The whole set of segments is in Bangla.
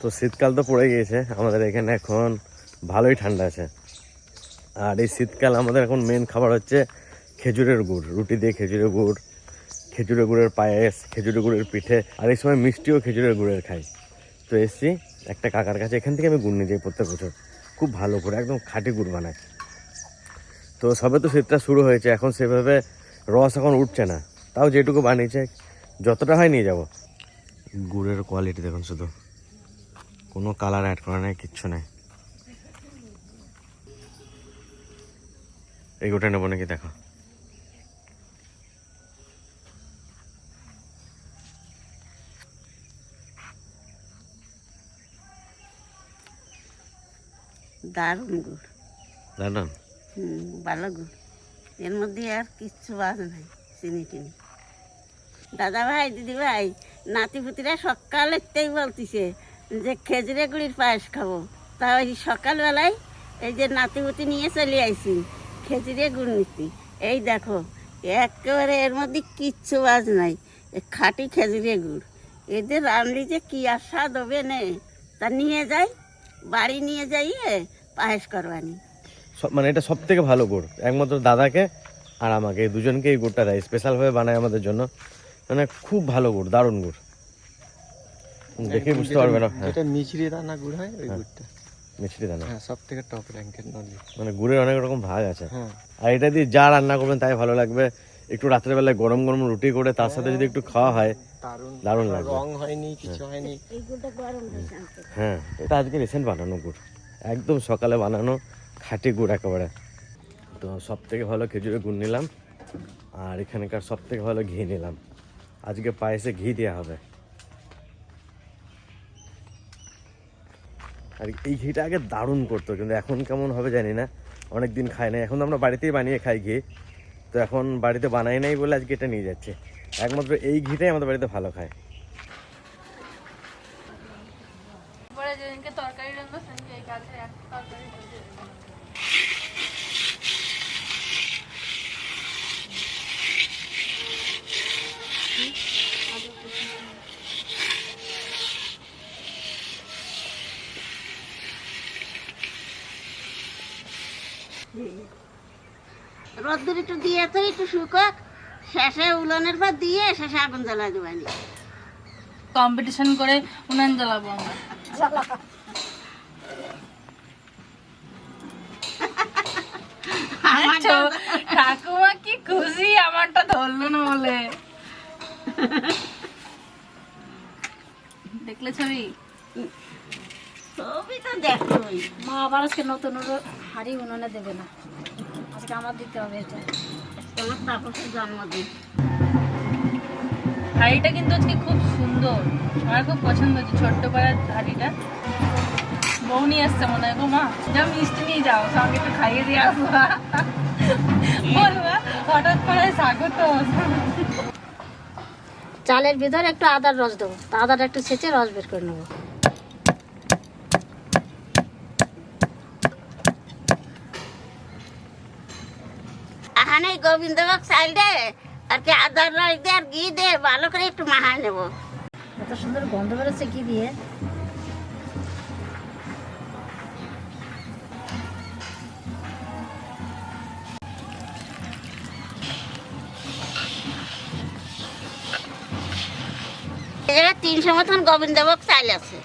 তো শীতকাল তো পড়ে গিয়েছে, আমাদের এখানে এখন ভালোই ঠান্ডা আছে। আর এই শীতকাল আমাদের এখন মেন খাবার হচ্ছে খেজুরের গুড়, রুটি দিয়ে খেজুরের গুড়, খেজুরের গুড়ের পায়েস, খেজুরের গুড়ের পিঠে, আর এই সময় মিষ্টিও খেজুরের গুড়ের খাই। তো এসছি, একটা কাকার কাছে, এখান থেকে আমি গুড় নিয়ে যাই প্রত্যেক বছর। খুব ভালো করে, একদম খাঁটি গুড় বানায় তো সবে তো শীতটা শুরু হয়েছে, এখন সেভাবে রস এখন উঠছে না। তাও যেটুকু বানিয়েছে, যতটা হয় নিয়ে যাব। গুড়ের কোয়ালিটি দেখুন শুধু। কোনো কালার অ্যাড করা নেই কিচ্ছু নেই। এই গোটা নেব নাকি দেখো। দারুণ গুড়। ভালো গুড়। এর মধ্যে আর কিচ্ছু নাই চিনি টিনি। দাদা ভাই দিদি ভাই নাতিপুতিরা সকালেতেই বলতিছে যে খেজুরে গুড়ির পায়েস খাব। তা ওই সকালবেলায় এই যে নাতিপুতি নিয়ে চলে আইছি খেজুরে গুড় নিতি। এই দেখো, একেবারে এর মধ্যে কিচ্ছু বাজ নাই খাঁটি খেজুরে গুড়। এদের রান্নালি যে কী আর স্বাদ হবে নে? তা নিয়ে যাই, বাড়ি নিয়ে যাইয়ে পায়েস করবানি। মানে এটা সব থেকে ভালো গুড়, একমাত্র দাদাকে আর আমাকে দুজনকে এই গুড়টা দেয় স্পেশালভাবে বানায় আমাদের জন্য। মানে খুব ভালো গুড়, দারুণ গুড়। দেখে বুঝতে পারবে না। হ্যাঁ যেটা মিছরি দানা গুড় হয় ওই গুড়টা। মিষ্টি দানা। হ্যাঁ সব থেকে টপ র্যাঙ্কের নলি। মানে গুড়ের অনেক রকম ভাগ আছে। হ্যাঁ। আর এটা দিয়ে যা রান্না করবেন তাই ভালো লাগবে। একটু রাত্রেবেলায় গরম গরম রুটি করে তার সাথে যদি একটু খাওয়া হয় দারুণ। দারুণ লাগবে। রং হয়নি কিছু হয়নি। হ্যাঁ এটা আজকে রিসেন্ট বানানো গুড়। একদম সকালে বানানো খাঁটি গুড় একেবারে। তো সব থেকে ভালো খেজুরের গুড় নিলাম। আর এখানকার সব থেকে ভালো ঘি নিলাম। আজকে পায়েসে ঘি দেওয়া হবে। আর এই ঘিটা আগে দারুণ করতো, কিন্তু এখন কেমন হবে জানি না। অনেক দিন খাই না এখন আমরা বাড়িতেই বানিয়ে খাই ঘি। তো এখন বাড়িতে বানাই নাই বলে আজকে এটা নিয়ে যাচ্ছে। একমাত্র এই ঘিটাই আমাদের বাড়িতে ভালো খায়। তরকারি রান্না তরকারি হয়ে যাবে। রোদ্দুর একটু দিয়ে তো একটু শুকাক শেষে উলনের পর দিয়ে শেষে আগুন জ্বালা দেবানি কম্পিটিশন করে উনান জ্বালাবো আমরা। ঠাকুমা কি খুশি আমারটা ধরলো না বলে। দেখলে ছবি? সবই তো দেখোই মা আবার আজকে নতুন হাঁড়ি উনুনে দেবে না। আজকে দিতে হবে এটা। তোমার তাপসের জন্মদিন। হাড়িটা কিন্তু আজকে খুব সুন্দর। আমার খুব পছন্দ হচ্ছে ছোট্ট পাড়ার হাড়িটা বউ নিয়ে আসছে মনে হয়। গো মা যাও মিষ্টি নিয়ে যাও সঙ্গে একটু খাইয়ে দিয়ে আসবা। বলবা হঠাৎ করে স্বাগত। চালের ভিতরে একটু আদার রস দেবো। আদাটা একটু ছেঁচে রস বের করে নেব। আহানে গোবিন্দবাগ চাল দে আর কি আদার রস দে আর ঘি দে ভালো করে একটু মাহায় নেব। এত সুন্দর গন্ধ বেরোচ্ছে কি দিয়ে? তিনশো মতন গোবিন্দবাগ চাল আছে।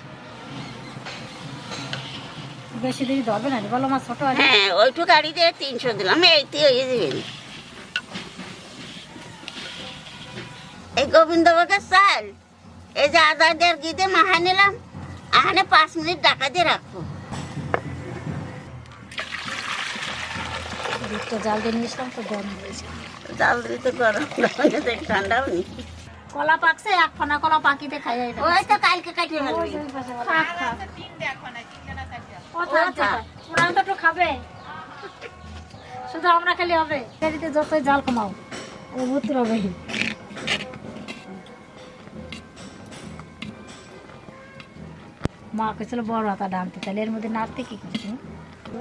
বেশি দেরি ধরবে না বলো আমার ছোট হ্যাঁ ওইটু গাড়ি দিয়ে তিনশো দিলাম এইতে হয়ে যাবেন এই গোবিন্দবাগের চাল এই যে আদা দেড় ঘি দিয়ে মাহায় নিলাম আহানে পাঁচ মিনিট ডাকা দিয়ে রাখব। জাল দিয়ে নিয়েছিলাম তো গরম হয়েছে জাল দিতে গরম ঠান্ডাও নি কলা পাকছে এক ফানা কলা পাকিতে খাই ওই তো কালকে কাটিয়ে ওরা তো একটু খাবে। শুধু আমরা খেলে হবে। যতই জাল কমাও ও ভর্তি হবে। মা কেছিল বড় হাতা ডানতে তাহলে এর মধ্যে নাড়তে কি করছ?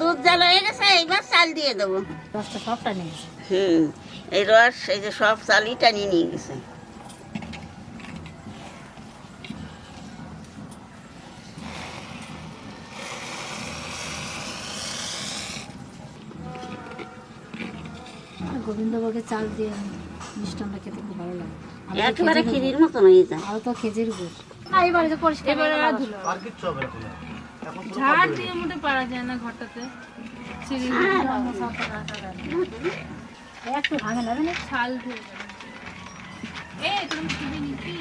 দুধ জল হয়ে গেছে এইবার চাল দিয়ে দেবো। রসটা সবটা নিয়ে গেছে হুম এই রস এই যে সব চালই টানিয়ে নিয়ে গেছে। গোবিন্দভোগে চাল দিয়ে মিষ্টানটা খেতে খুব ভালো লাগে। একেবারে খেজির মতন হয়ে যায়। আর তো খেজির গুড়। না এবারে তো পরিষ্কার এবারে হয়ে আর গেল। ধুলো ঝাড় দিয়ে মোটে পারা যায় না ঘরটাতে। সিঁড়ি একটু ভাঙে নেবে না ছাল ধুয়ে যাবে। এ তুমি সিঁড়ি নিবি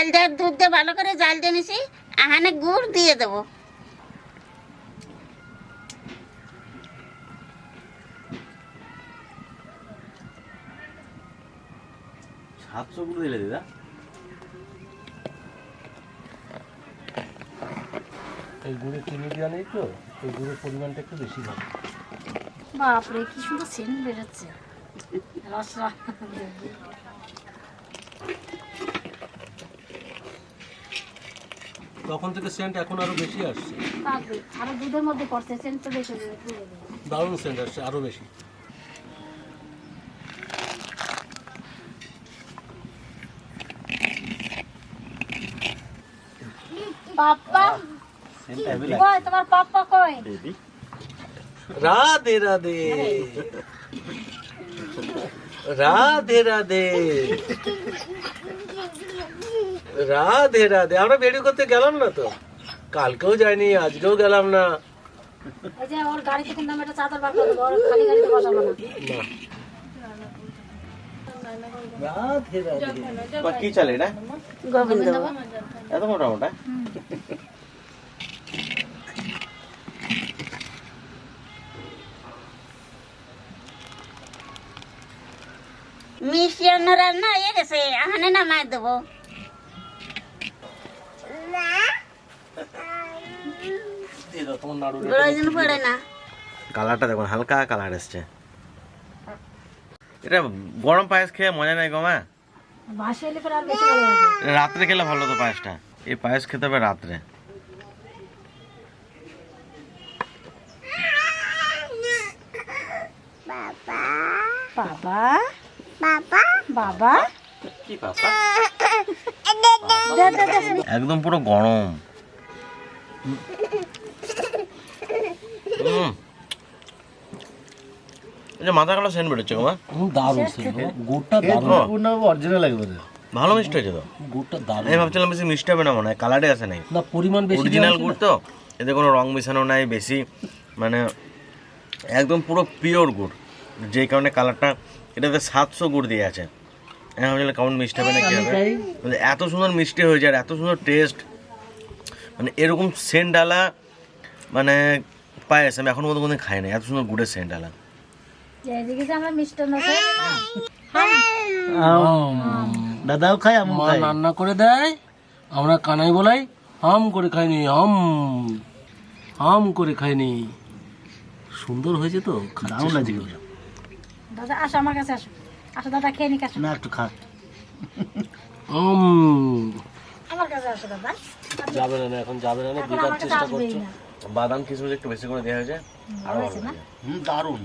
চালটা দুধ দিয়ে ভালো করে জাল দিয়ে নিছি। আহানে গুড় দিয়ে দেবো। সাতশো গুলো দিলে দিদা। এই গুড়ে চিনি দেওয়া নেই তো এই গুড়ের পরিমাণটা একটু বেশি হবে। বাপরে কি সুন্দর সেন্ট বেরোচ্ছে। রসরা তখন থেকে সেন্ট এখন আরও বেশি আসছে। আরও দুধের মধ্যে পড়ছে সেন্ট তো বেশি দারুণ সেন্ট আসছে আরও বেশি। পাপ্পা? কই তোমার পাপ্পা কই? রাধে রাধে। রাধে রাধে। রাধে রাধে। আমরা বেরিয়ে করতে গেলাম না তো? কালকেও যাইনি আজকেও গেলাম না। না। কি চালে গোবিন্দ। এত মোটা মোটা? মিষ্টি অন্য রান্না হয়ে গেছে আহানে নামাই দেবো। কালারটা দেখুন হালকা কালার এসছে। এটা গরম পায়েস খেয়ে মজা নাই গো মা। বাসে এলে পরে আর বেশি ভালো লাগে। এটা রাত্রে খেলে ভালো তো পায়েসটা। এই পায়েস খেতে হবে রাত্রে। বাবা। বাবা? বাবা। কি একদম পুরো গরম। হুম। যে মাথা কালো সেন্ট বেরোচ্ছে গো মা। দারুণ সেন্ট গুড়টা দারুণ। অরিজিনাল লাগবে ভালো মিষ্টি হয়েছে তো। গুড়টা দারুণ। আমি ভাবছিলাম বেশি মিষ্টি হবে না মনে হয় কালারে আসে নাই। না পরিমাণ বেশি অরিজিনাল গুড় তো এতে কোনো রং মেশানো নাই বেশি মানে একদম পুরো পিওর গুড়। যেই কারণে কালারটা এটাতে সাতশো গুড় দিয়ে আছে। আমি ভাবছিলাম কেমন মিষ্টি হবে না কি হবে। এত সুন্দর মিষ্টি হয়ে যায় আর এত সুন্দর টেস্ট মানে এরকম সেন্ট ডালা মানে পায়েস আমি এখনও মতো কোনোদিন খাই না এত সুন্দর গুড়ের সেন্ট মিষ্টান্ন দাদাও খাই। আমি। মা রান্না করে দেয় আমরা কানাই বলাই হাম করে খাইনি হাম। হাম করে খাইনি সুন্দর হয়েছে তো দারুণ লাগছে। দাদা আসো আমার কাছে আসো। আসো দাদা খেয়ে নিক আসো। না একটু খা। হাম। আমার কাছে আসো দাদা। যাবে না না, এখন যাবে না না আমার কাছে না। বাদাম কিশমিশ একটু বেশি করে দেওয়া হয়েছে আরও ভালো লাগে। হুম দারুণ।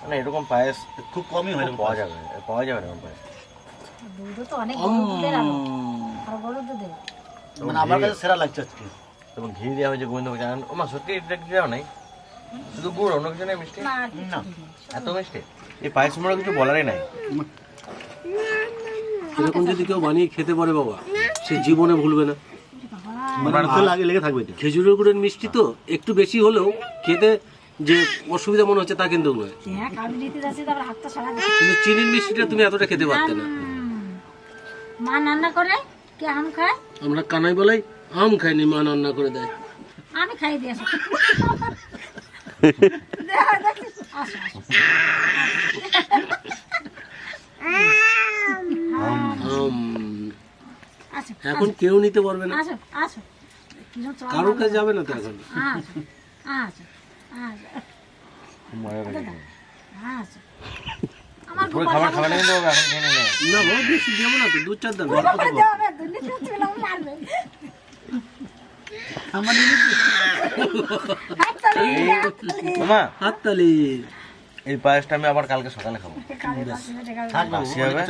মানে এরকম পায়েস খুব কমই হয় পাওয়া যাবে না, পাওয়া যাবে এরকম পায়েস। দুধও তো অনেক দুধের আলো। আর গরুর দুধের। মানে আমার কাছে সেরা লাগছে আজকে। এবং ঘি দেওয়া হয়েছে গোবিন্দ জানান ও মা সত্যি এটা কি দেওয়া নাই? শুধু গুড় অন্য কিছু নেই মিষ্টি? না। এত মিষ্টি? এই পায়েস মোড়া কিছু বলারই নাই। এরকম যদি কেউ বানিয়ে খেতে পারে বাবা সে জীবনে ভুলবে না। মানে লাগে লেগে থাকবে এটা। খেজুরের গুড়ের মিষ্টি তো একটু বেশি হলেও খেতে যে অসুবিধা মনে হচ্ছে তা কিন্তু নয়। কিন্তু চিনির মিষ্টিটা তুমি এতটা খেতে পারতে না। মা রান্না করে? কে আম খায়? আমরা কানাই বলাই আম খাইনি মা রান্না করে দেয়। আমি খাই দিয়ে আসো। এখন কেউ নিতে পারবে না। আসো আসো। কারোর কাছে যাবে না তো এখন। আসো আসো আসো। আসো। আমার পুরো খাবার খাবে না। কিন্তু বাবা, এখন খেয়ে না বাবা বেশি দেবো না তো দু চার দাম। হাততালি, এই পায়েসটা আমি আবার কালকে সকালে খাব। বাসি হবে?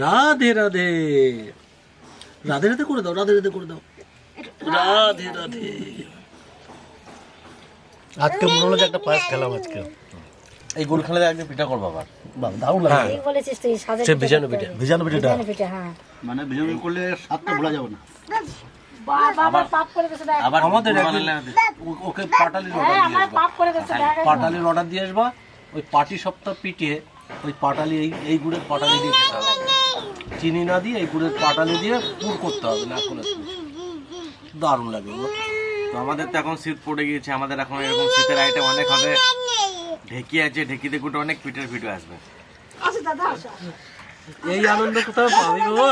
রাধে রাধে। রাধে রাধে করে দাও রাধে রাধে করে দাও। রাধে রাধে আজকে মনে হলো যে একটা পায়েস খেলাম আজকে। এই গুড় খেলে একদিন পিঠা করব আবার। বাহ দারুণ লাগে ঠিক বলেছিস তুই, সাজের সে ভিজানো পিঠে। ভিজানো পিঠেটা। ভিজানো হ্যাঁ। মানে ভিজানো করলে স্বাদটা ভোলা যাবে না। বাবা, পাপ করে দেখ। আবার আমাদের ওকে পাটালির হ্যাঁ, অর্ডার দিয়ে আমার আসবা। পাপ করে দিয়েছে দেখ। পাটালির অর্ডার দিয়ে আসবা। ওই পাটি সপ্তাহ পিটিয়ে ওই পাটালি এই এই গুড়ের পাটালি দিয়ে খেতে হবে চিনি না দিয়ে এই গুড়ের পাটালি দিয়ে পুর করতে হবে না করে দারুণ লাগবে গো। তো আমাদের তো এখন শীত পড়ে গিয়েছে আমাদের এখন এরকম শীতের আইটেম অনেক হবে ঢেকি আছে ঢেকিতে কুটে অনেক পিঠের ভিডিও আসবে। এই আনন্দ কোথাও পাবি বাবা।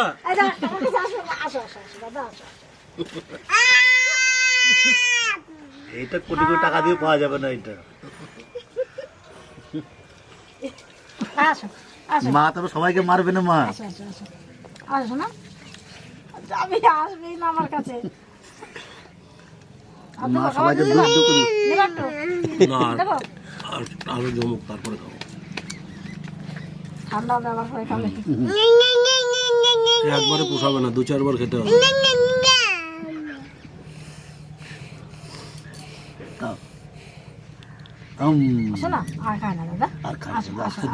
এইটা কোটি কোটি টাকা দিয়ে পাওয়া যাবে না এটা মা তবে সবাইকে মারবে না মা আসো, আসো, আসো। আসো না? যাবি, আসবেই না আমার কাছে। মা সবাইকে দুধ দেবো? দুধ দেবো একটু? না দেবো? আর আরও জমুক তারপরে খাব ঠান্ডা হবে আবার খাবে। একবারে পোষাবে না দু চারবার খেতে হবে উম, আসো না, আর খায় না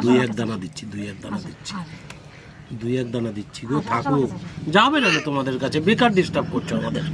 দুই এক দানা দিচ্ছি দুই এক দানা দিচ্ছি। দুই এক দানা দিচ্ছি গো থাকো যাবে না তোমাদের কাছে বেকার ডিস্টার্ব করছ আমাদের।